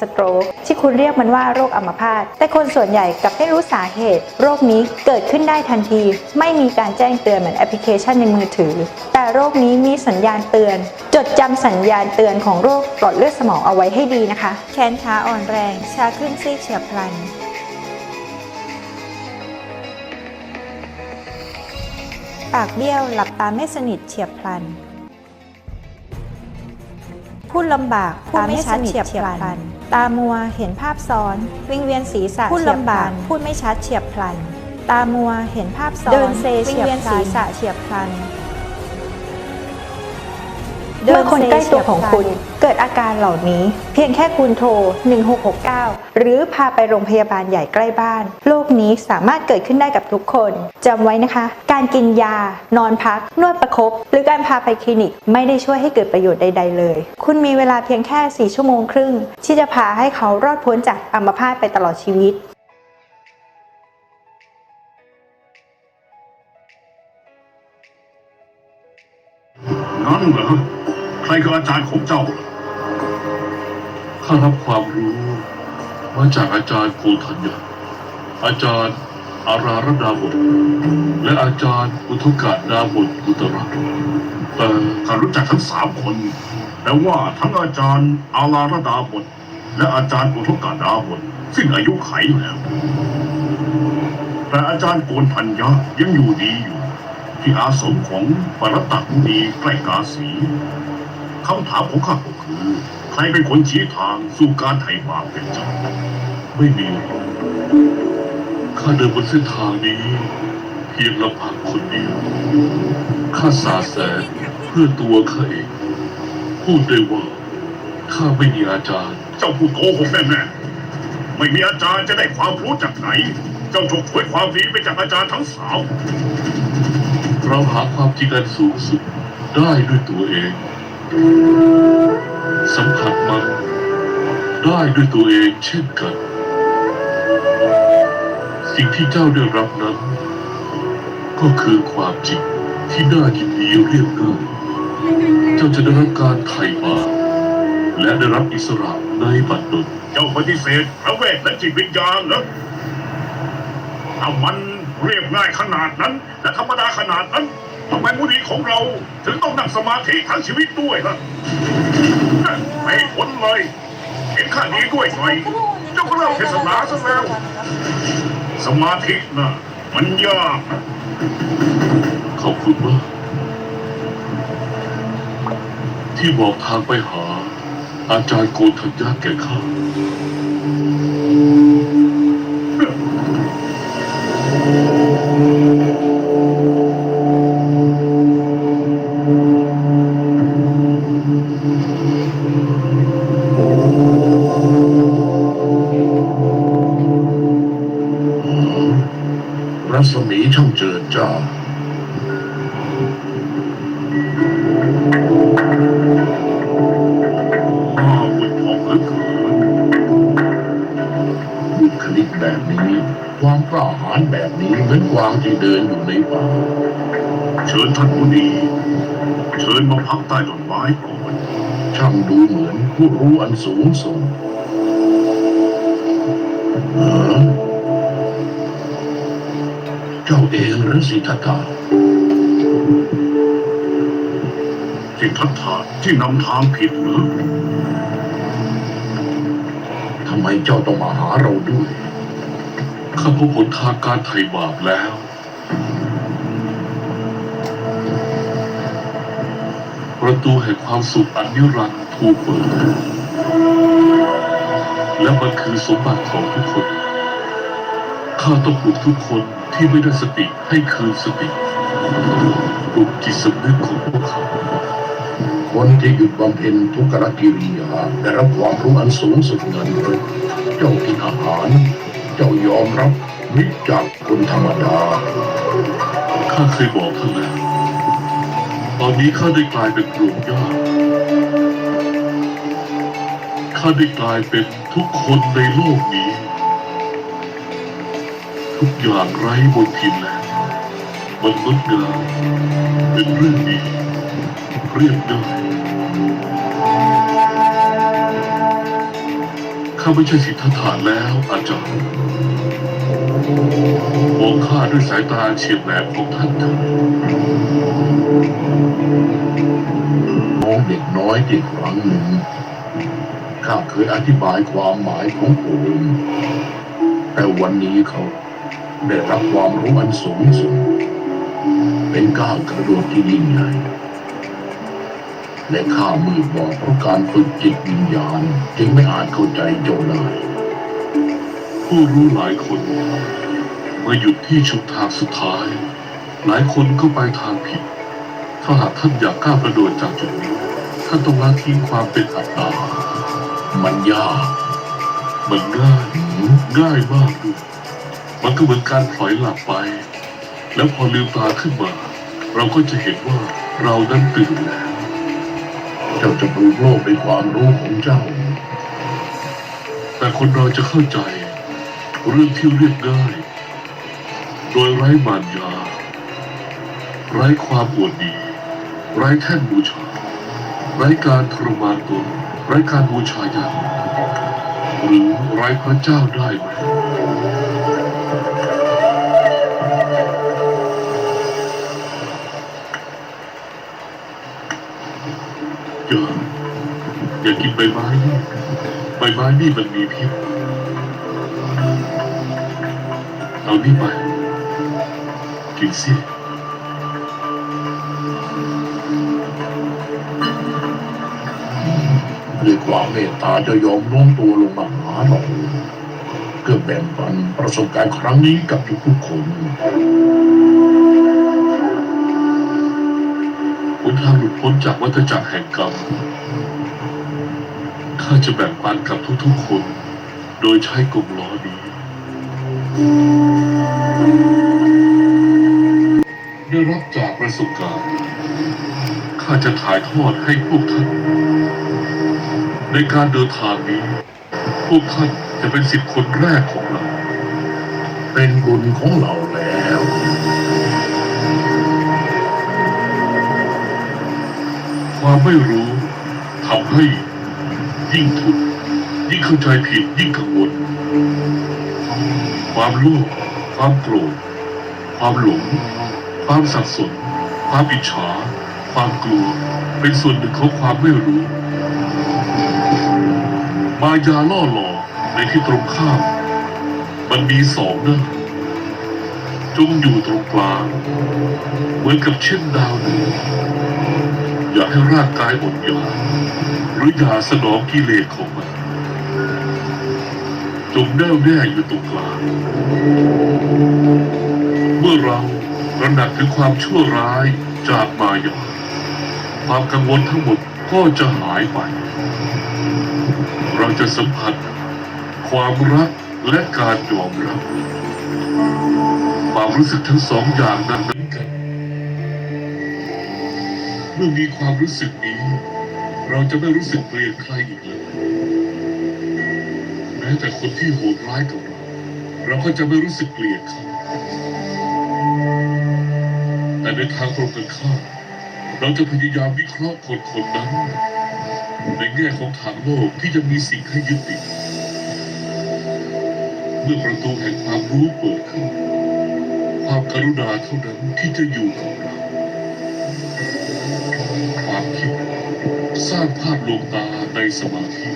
สโตรกที่คุณเรียกมันว่าโรคอัมพาตแต่คนส่วนใหญ่กลับไม่รู้สาเหตุ โรคนี้เกิดขึ้นได้ทันที ไม่มีการแจ้งเตือนเหมือนแอปพลิเคชันในมือถือ แต่โรคนี้มีสัญญาณเตือน จดจำสัญญาณเตือนของโรคหลอดเลือดสมองเอาไว้ให้ดีนะคะ แขนขาอ่อนแรงชาขึ้นซีกเฉียบพลันปากเบี้ยวหลับตาไม่สนิทเฉียบพลัน พูดลำบากพูดไม่ชัดเฉียบพลัน ตามัวเห็นภาพซ้อน วิงเวียนศีรษะพูดลำบากพูดไม่ชัดเฉียบพลัน ตามัวเห็นภาพซ้อน เดินเซวิงเวียนศีรษะเฉียบพลัน เมื่อคนใกล้ตัวของคุณเกิดอาการเหล่านี้ เพียงแค่คุณโทร 1669 หรือพาไปโรงพยาบาลใหญ่ใกล้บ้าน โรคนี้สามารถเกิดขึ้นได้กับทุกคนจำไว้นะคะ การกินยา นอนพัก นวดประคบหรือการพาไปคลินิก ไม่ได้ช่วยให้เกิดประโยชน์ใด ๆ เลย คุณมีเวลาเพียงแค่ 4 ชั่วโมงครึ่ง ที่จะพาให้เขารอดพ้นจากอัมพาตไปตลอดชีวิต ครคืออาจารย์ของเจ้าล่ะข้ารับความรู้มาจากอาจารย์โกธัญญาอาจารย์อาราระดาบทและอาจารย์อุทุกะดาบทอุตระเออข้ารู้จักทั้งสามคนแต่ว่าทั้งอาจารย์อาลาระดาบทและอาจารย์อุทกาดาบทสิ้นอายุไขแล้ว แต่อาจารย์โกนทัญญายังอยู่ดีอยู่ ที่อาสมของปรตตมุนีใกล้กาสี คำถามของข้าก็คือ ใครเป็นคนชี้ทางสู่การไถ่บาปเป็นเจ้าไม่มี ข้าเดินบนเส้นทางนี้ เพียงลำพังคนเดียว ข้าสาแสงเพื่อตัวข้าเอง พูดได้ว่า ข้าไม่มีอาจารย์ เจ้าพูดโกหกแน่ๆไม่มีอาจารย์จะได้ความรู้จากไหน เจ้าฉกฉวยความดีไปจากอาจารย์ทั้งสาวเราหาความจริงอันสูงสุดได้ด้วยตัวเอง สัมผัสมัน ได้ด้วยตัวเองเช่นกัน สิ่งที่เจ้าได้รับนั้น ก็คือความจริงที่น่ายินดีเรียบง่ายเจ้าจะได้รับการไถ่บาปและได้รับอิสระในบัดดลเจ้าปฏิเสธพระเวทและจิตวิญญาณเหรอถ้ามันเรียบง่ายขนาดนั้น และธรรมดาขนาดนั้น ทำไมมุนีของเราถึงต้องนั่งสมาธิทั้งชีวิตด้วยล่ะไม่ผลเลย เห็นข้านี้ด้วยหน่อยเจ้าก็เล่าเทศนาซะแล้ว สมาธินะมันยากขอบคุณมากที่บอกทางไปหา อาจารย์โกนทัญญาแก่ข้า รัศมีช่างเจิดจ้าอ้าวุธของเหลือเกินบุคลิกแบบนี้ ความกล้าหาญแบบนี้เหมือนกวางที่เดินอยู่ในป่า เชิญท่านมุนีเชิญมาพักใต้ต้นไม้ก่อนช่างดูเหมือนผู้รู้อันสูงส่งเออ เจ้าเองหรือสิทธัตถะที่ทัดทาที่นำทางผิดหรือทำไมเจ้าต้องมาหาเราด้วย ข้าพบหนทางการไถ่บาปแล้ว ประตูแห่งความสุขอันนิรันดร์ถูกเปิด และมันคือสมบัติของทุกคน ข้าต้องปลุกทุกคน ที่ไม่ได้สติให้คืนสติปลุกจิตสำนึกของพวกเขาคนที่หยุดบำเพ็ญทุกขกิริยาได้รับความรู้อันสูงสุดนั้นเลยเจ้ากินอาหาร เจ้ายอมรับมิจากคนธรรมดา ข้าเคยบอกท่านแล้วตอนนี้ข้าได้กลายเป็นปลูกหญ้าข้าได้กลายเป็นทุกคนในโลกนี้ ทุกอย่างไร้บนทินแล้วมันงดงามเป็นเรื่องดีเรียบง่ายาไม่ใช่สิทธัตถะแล้วอาจารย์มองข้าด้วยสายตาเฉียบแหลมของท่านเถิดน้องเด็กน้อยที่ครั้งหนึ่งข้าเคยอธิบายความหมายของโอมแต่วันนี้เขา ได้รับความรู้อันสูงสุด เป็นก้าวกระโดดที่ยิ่งใหญ่และข้ามืดบอดเพราะการฝึกจิตวิญญาณจึงไม่อาจเข้าใจเจ้าได้ผู้รู้หลายคนเมื่อหยุดที่ชุมทางสุดท้าย หลายคนก็ไปทางผิด ถ้าหากท่านอยากก้าวกระโดดจากจุดนี้ ท่านต้องละทิ้งความเป็นอัตตา มันยาก มันง่ายง่ายมากด้วย มันก็เหมือนการพลอยหลับไป แล้วพอลืมตาขึ้นมา เราก็จะเห็นว่าเรานั้นตื่นแล้ว เจ้าจะปลูกโลกด้วยความรู้ของเจ้า แต่คนเราจะเข้าใจ เรื่องที่เรียบง่ายโดยไร้มารยา ไร้ความอวดดี ไร้แท่นบูชา ไร้การทรมานตนไร้การบูชายันหรือไร้พระเจ้าได้ไหม อย่าอย่ากินใบไม้นี่ใบไม้นี่มันมีพิษเอานี่ไปกินสิด้วยความเมตตาจะยอมโน้มตัวลงมาหาเราเพื่อแบ่งปันประสบการณ์ครั้งนี้กับทุกๆคน ทางหลุดพ้นจากวัฏจักรแห่งกรรม ข้าจะแบ่งปันกับทุกๆคน โดยใช้กลมล้อนี้ได้รับจากประสบการณ์ ข้าจะถ่ายทอดให้พวกท่าน ในการเดินทางนี้ พวกท่านจะเป็นสิทธิ์คนแรกของเรา เป็นบุญของเราแล้ว ความไม่รู้ทำให้ยิ่งทุกข์ยิ่งเข้าใจผิดยิ่งกังวล ความโลภความโกรธความหลง ความสับสน ความอิจฉาความกลัว เป็นส่วนหนึ่งของความไม่รู้ มายาล่อหลอกในที่ตรงข้าม มันมีสองน้าจงอยู่ตรงกลาง เหมือนกับเช่นดาวหนึ่ง อย่าให้ร่างกายอดอยากหรืออย่าสนองกิเลสของมัน จงแน่วแน่อยู่ตรงกลางเมื่อเราระหนักถึงความชั่วร้ายจากมายาความกังวลทั้งหมดก็จะหายไป เราจะสัมผัส ความรักและการยอมรับความรู้สึกทั้งสองอย่างนั้นกัน เมื่อมีความรู้สึกนี้ เราจะไม่รู้สึกเกลียดใครอีกเลยแม้แต่คนที่โหดร้ายกับเรา เราก็จะไม่รู้สึกเกลียดเขาแต่ในทางตรงกันข้ามเราจะพยายามวิเคราะห์คนคนนั้น ในแง่ของทางโลกที่จะมีสิ่งให้ยึดติดเมื่อประตูแห่งความรู้เปิดขึ้นความกรุณาเท่านั้นที่จะอยู่กับเรา ความคิด สร้างภาพลวงตาในสมาธิ